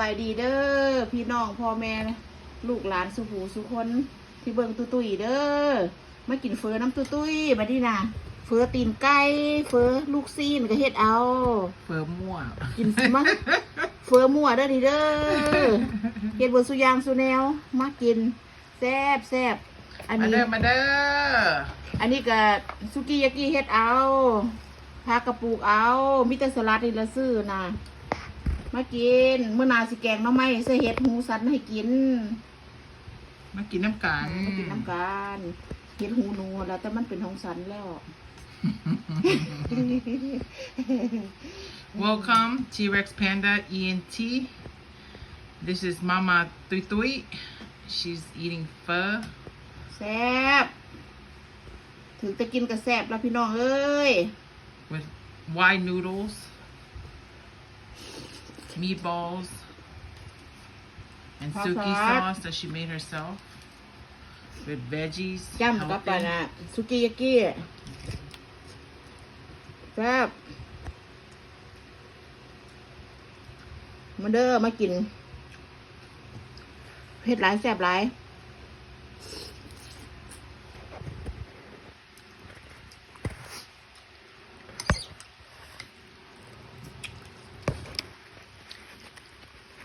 ไปดีเด้อพี่น้องพ่อแม่ลูกหลานสุผูสุคนที่เบิ่งตุตุยเด้อมากินเฟอน้ำตุตุยมาดีนะเฟอตีนไก่เฟอลูกซีนก็เฮ็ดเอา เฟิร์มมั่วกินมาเฟอมั่วเด้อดีเด้อเฮ็ดเบอสุอยางสุแนวมากินแซ่บแซ่บอันมานี้เด้อมาเด้ออันนี้ก็สุกี้ยากิเฮ็ดเอาผักกระปุกเอามิแต่สลัดนี่ละซื้อนะ มากินเมื่อหนาสิแกงหน้ำไม้ใส่เห็ดหูสันให้กินมากินน้ำกันมากินน้ำกันเห็ดหูหนูแล้วแต่มันเป็นของสันแล้ว Welcome T-Rex Panda ENT This is Mama Tui Tui She's eating pho แซ่บถึงจะกินก็แซ่บแล้วพี่น้องเอ้ย with wide noodles meatballs and Hot suki hot. sauce that she made herself with veggies จ้ำกับปา healthy. นะสุกี้ยากิแซ่บมาเด้อมากินเผ็ดหลายแซ่บหลาย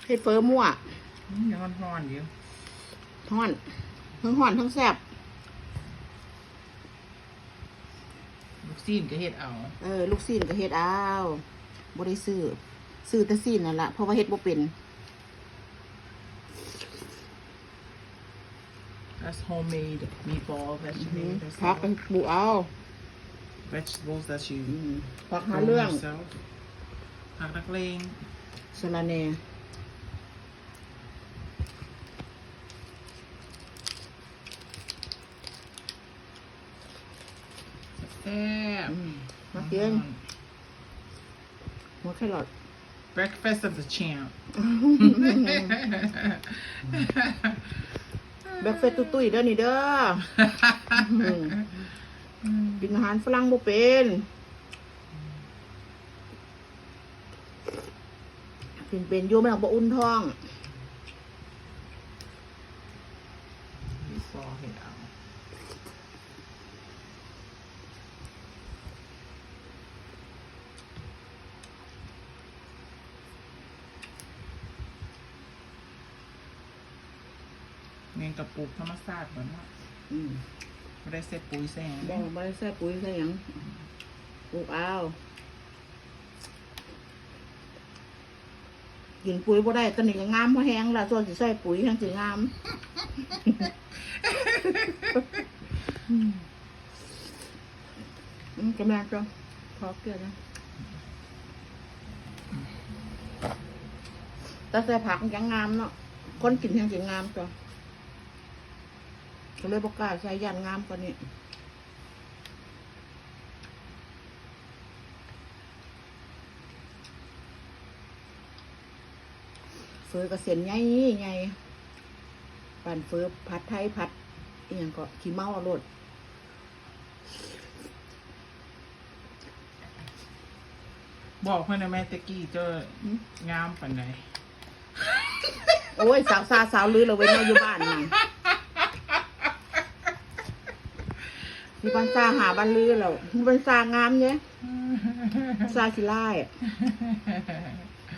เฮ็ดเฟอมั่วอืมยังร้อนๆอยู่ห่อน ทั้งห่อนทั้งแซ่บลูกซีนก็เฮ็ดเอา เออ ลูกซีนก็เฮ็ดเอาบ่ได้ซื้อ ซื้อแต่ซีนนั่นละเพราะว่าเฮ็ดบ่เป็น That's homemade meatballs that she อืม made พัก herself. ไปปลูกเอา Vegetables that she อืมพักหา grown เรื่อง herself. ผักนักเลงสะระแหน่ แซ่บ อืมมาเกิน หัวแครอท Breakfast of the champ แบกเฟตตุ้ยๆเด้อนี่เด้ออืมกินอาหารฝรั่งบ่เป็นกินเป็นอยู่ไม่ต้องบ่อุ่นท้อง มีซอสให้เอา เมงกระปุกธรรมชาติเหมือนว่าอืมไม่ได้เซ็ตปุ๋ยแซงบ่บ่ได้ใส่ปุ๋ยใส่หยังปลูกเอากินปุ๋ยบ่ได้ตอนนี้ก็งามเพราะแห้งละส่วนสิใส่ปุ๋ยทั้งสิงาม อืมอืมกำลังจะพอเกลือนะแต่ใส่ผักมันยังงามเนาะคนกินทั้งสิงามจ้ะ ก็เลยบอกกล้าใส่ยันงามกว่านี้เฟือกระเสียนใหญ่ใหญ่ปั่นเฟือผัดไทยผัดอหย่างก็ขี้เมาอรดบอกเพื่อนนะแม่ตะกี้เจองามปันไหนโอ้ย สาวซาสาวลือเราไว้นอนอยู่บ้านนั่น มีบันซาหาบันลือเรามีบันซางามเนี่ยซาขี้ไล่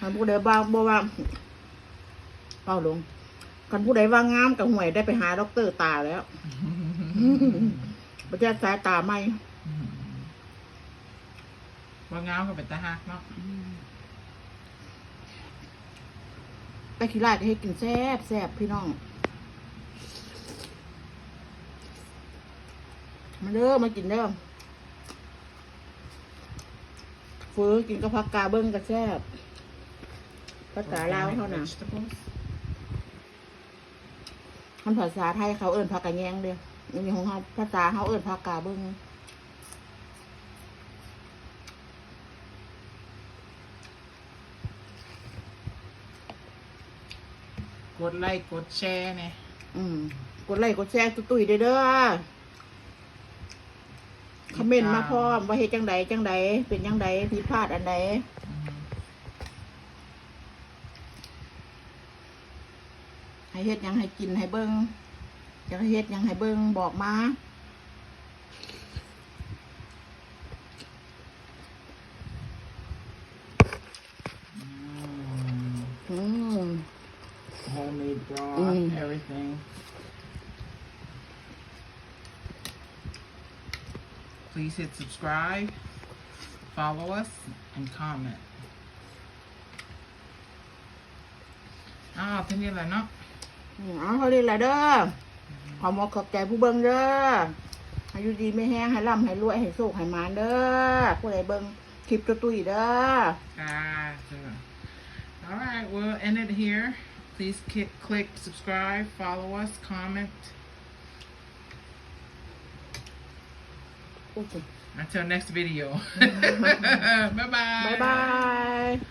มันผู้ใดบ้างบ่ว่าเป้าลงกันผู้ใดว่างามกับห่วยได้ไปหาด็อกเตอร์ตาแล้วประเทศสายตาไม่ว่างามก็เป็นตาหักเนาะไปขี้ไล่ก็ให้กินแซ่บแซ่บพี่น้อง มาเด้อมากินเด้อเฟื้อกินกับผักกาเบิ้งกับแซ่บภาษาลาวเท่านั้น Vegetables มันภาษาไทยเขาเอิ้นผักกะแยงเด้ออันนี้ของเขาภาษาเขาเอิ้นผักกาเบิ้งกดไลค์กดแชร์เนี่ยอืมกดไลค์กดแชร์ตุ้ยๆเด้อเด้อ คอมเมนต์มาพร้อมว่าเฮ็ดจังใดจังใดเป็นจังใดผิดพลาดอันใดให้เฮ็ดหยังให้กินให้เบิ่งอยากให้เฮ็ดหยังให้เบิ่งบอกมา Mm, อืม homemade broth, Mm. everything. Please hit subscribe, follow us, and comment. อ้าวท่านี้แหละเนาะอืมเอาเขาดีแหละเด้อขอมอกขอบใจผู้เบิ่งเด้อให้อยู่ดีไม่แห้งให้ร่ำให้รวยให้โชคให้หมานเด้อผู้ใดเบิ่งคลิปตัวตุ้ยเด้อ Gotcha. All right, we'll end it here. Please ki- click subscribe, follow us, comment. โอ้โห Until next video. bye bye. บ๊ายบาย